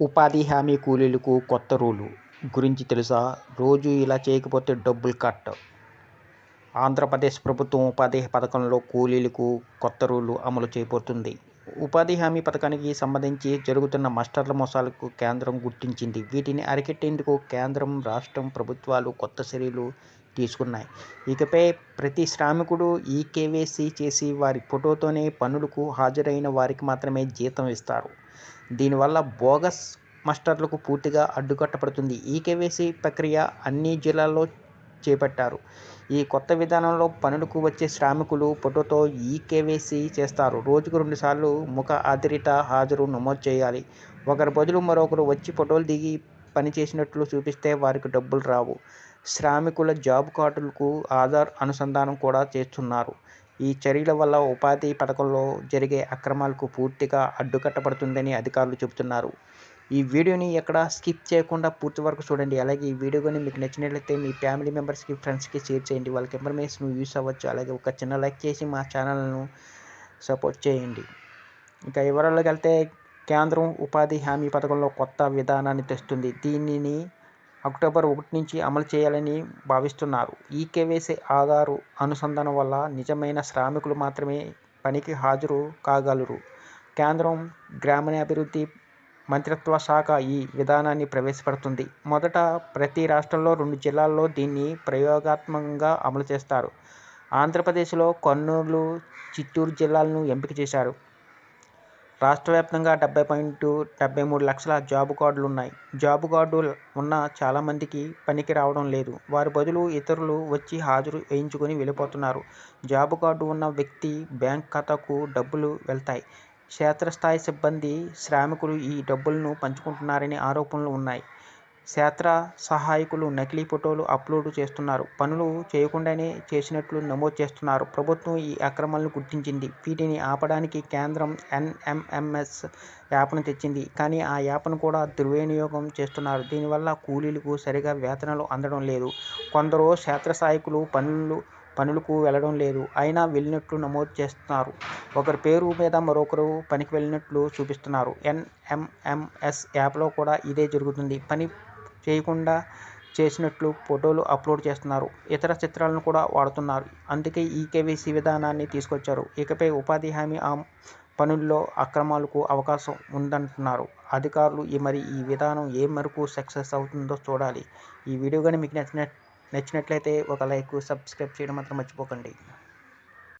ఉపాధి హామీ కూలీలకు కొత్త రూలు. గురించి తెలుసా? రోజూ ఇలా చేయకపోతే డబ్బులు కట్ ఆంధ్రప్రదేశ్ ప్రభుత్వం ఉపాధి పథకంలో కూలీలకు కొత్త రూలు అమలు చేయబోతుంది ఉపాధి హామీ పథకానికి సంబంధించి జరుగుతున్న మస్టర్ల మోసాలకు కేంద్రం గుర్తించింది. వీటిని అరికట్టేందుకు కేంద్రం రాష్ట్రం ప్రభుత్వాలు కొత్త చర్యలు తీసుకున్నాయి. ఇకపై ప్రతి శ్రామికుడు ఈ కేవైసీ చేసి వారి ఫోటోతోనే పనులకు హాజరైన వారికి మాత్రమే జీతం ఇస్తారు. దీనివల్ల బోగస్ మాస్టర్లకు పూర్తిగా అడ్డుకట్టపడుతుంది ఈ కేవైసీ ప్రక్రియ అన్ని జిల్లాల్లో చేపట్టారు. ఈ కొత్త విధానంలో పనులకు వచ్చే శ్రామికులు ఫోటోతో ఈ కేవైసీ చేస్తారు. రోజుకు రెండుసార్లు ముఖ ఆధారిత హాజరు నమోదు చేయాలి. ఒకరి బదులు మరొకరు వచ్చి ఫోటోలు దిగి పని చేసినట్లు చూపిస్తే వారికి డబ్బులు రావు. శ్రామికుల జాబ్ కార్డులకు ఆధార్ అనుసంధానం కూడా చేస్తున్నారు. ఈ చర్యల వల్ల ఉపాధి పథకంలో జరిగే అక్రమాలకు పూర్తిగా అడ్డుకట్టబడుతుందని అధికారులు చెబుతున్నారు. ఈ వీడియోని ఎక్కడ స్కిప్ చేయకుండా పూర్తి వరకు చూడండి. అలాగే ఈ వీడియో కానీ మీకు నచ్చినట్లయితే మీ ఫ్యామిలీ మెంబర్స్కి ఫ్రెండ్స్కి షేర్ చేయండి. వాళ్ళకి ఇన్ఫర్మేషన్ యూస్ అవ్వచ్చు. అలాగే ఒక చిన్న లైక్ చేసి మా ఛానల్ను సపోర్ట్ చేయండి. ఇంకా వివరాల్లోకి వెళ్తే కేంద్రం ఉపాధి హామీ పథకంలో కొత్త విధానాన్ని తెస్తుంది. దీనిని అక్టోబర్ ఒకటి నుంచి అమలు చేయాలని భావిస్తున్నారు. ఈ కేవైసీ ఆధారు అనుసంధానం వల్ల నిజమైన శ్రామికులు మాత్రమే పనికి హాజరు కాగలరు. కేంద్రం గ్రామీణాభివృద్ధి మంత్రిత్వ శాఖ ఈ విధానాన్ని ప్రవేశపెడుతుంది. మొదట ప్రతి రాష్ట్రంలో రెండు జిల్లాల్లో దీన్ని ప్రయోగాత్మకంగా అమలు చేస్తారు. ఆంధ్రప్రదేశ్లో కర్నూలు చిత్తూరు జిల్లాలను ఎంపిక చేశారు. రాష్ట్ర వ్యాప్తంగా డెబ్బై పాయింట్ డెబ్బై మూడు లక్షల జాబ్ కార్డులు ఉన్నాయి జాబ్ కార్డు ఉన్న చాలామందికి పనికి రావడం లేదు. వారి బదులు ఇతరులు వచ్చి హాజరు వేయించుకొని వెళ్ళిపోతున్నారు. జాబ్ కార్డు ఉన్న వ్యక్తి బ్యాంక్ ఖాతాకు డబ్బులు వెళ్తాయి. క్షేత్రస్థాయి సిబ్బంది శ్రామికులు ఈ డబ్బులను పంచుకుంటున్నారని ఆరోపణలు ఉన్నాయి. క్షేత్ర సహాయకులు నకిలీ ఫోటోలు అప్లోడ్ చేస్తున్నారు. పనులు చేయకుండానే చేసినట్లు నమోదు చేస్తున్నారు. ప్రభుత్వం ఈ అక్రమాలను గుర్తించింది. వీటిని ఆపడానికి కేంద్రం ఎన్ఎంఎంఎస్ యాప్ను తెచ్చింది. కానీ ఆ యాప్ను కూడా దుర్వినియోగం చేస్తున్నారు. దీనివల్ల కూలీలకు సరిగా వేతనాలు అందడం లేదు. కొందరు క్షేత్ర సహాయకులు పనులు పనులకు వెళ్ళడం లేదు. అయినా వెళ్ళినట్లు నమోదు చేస్తున్నారు. ఒకరి పేరు మీద మరొకరు పనికి వెళ్ళినట్లు చూపిస్తున్నారు. ఎన్ఎంఎంఎస్ యాప్లో కూడా ఇదే జరుగుతుంది. పని చేయకుండా చేసినట్లు ఫోటోలు అప్లోడ్ చేస్తున్నారు. ఇతర చిత్రాలను కూడా వాడుతున్నారు. అందుకే ఈ కేవైసీ విధానాన్ని తీసుకొచ్చారు. ఇకపై ఉపాధి హామీ పనుల్లో అక్రమాలకు అవకాశం ఉందంటున్నారు. అధికారులు మరి ఈ విధానం ఏ మేరకు సక్సెస్ అవుతుందో చూడాలి. ఈ వీడియో కానీ మీకు నచ్చిన నచ్చినట్లయితే ఒక లైక్ సబ్స్క్రైబ్ చేయడం మాత్రం మర్చిపోకండి.